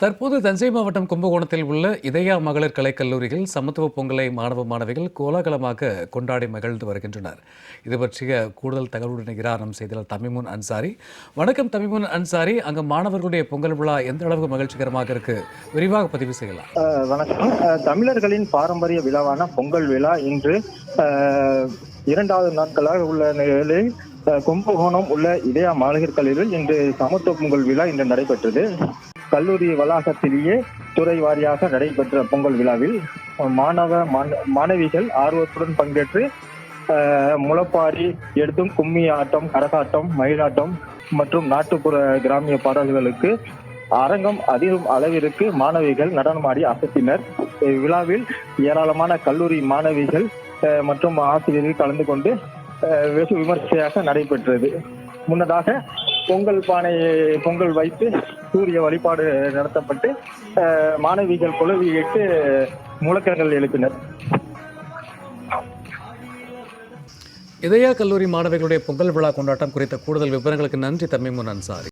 தற்போது தஞ்சை மாவட்டம் கும்பகோணத்தில் உள்ள இதயா மகளிர் கலைக்கல்லூரியில் சமத்துவ பொங்கலை மாணவ மாணவிகள் கோலாகலமாக கொண்டாடி மகிழ்ந்து வருகின்றனர். இது பற்றிய கூடுதல் தகவலுடன் இணைகிறார் நம் செய்தியாளர் தமிமுன் அன்சாரி. வணக்கம் தமிமுன் அன்சாரி. அங்கு மாணவர்களுடைய பொங்கல் விழா எந்த அளவுக்கு மகிழ்ச்சிகரமாக இருக்கு? விரிவாக பதிவு செய்யலாம். வணக்கம். அஹ் தமிழர்களின் பாரம்பரிய விழாவான பொங்கல் விழா இன்று அஹ், இரண்டாவது நாட்களாக உள்ள நிலையில் கும்பகோணம் உள்ள இதயா மாநகர் கல்லூரியில் இன்று சமத்துவ பொங்கல் விழா இன்று நடைபெற்றது. கல்லூரி வளாகத்திலேயே துறை வாரியாக நடைபெற்ற பொங்கல் விழாவில் மாணவ மாண- மாணவிகள் ஆர்வத்துடன் பங்கேற்று முளப்பாரி எடுத்தும் கும்மி ஆட்டம் கரகாட்டம் மயிலாட்டம் மற்றும் நாட்டுப்புற கிராமிய பாடல்களுக்கு அரங்கம் அதிகம் அளவிற்கு மாணவிகள் நடனமாடி அசத்தினர். இவ்விழாவில் ஏராளமான கல்லூரி மாணவிகள் மற்றும் ஆசிரியர்கள் கலந்து கொண்டு வெகு விமர்சையாக நடைபெற்றது. முன்னதாக பொங்கல் பானை பொங்கல் வைத்து சூரிய வழிபாடு நடத்தப்பட்டு அஹ், மாணவிகள் இட்டு முழக்கங்கள் எழுப்பினர். இதயா கல்லூரி மாணவிகளுடைய பொங்கல் விழா கொண்டாட்டம் குறித்த கூடுதல் விவரங்களுக்கு நன்றி தமிமுன் அன்சாரி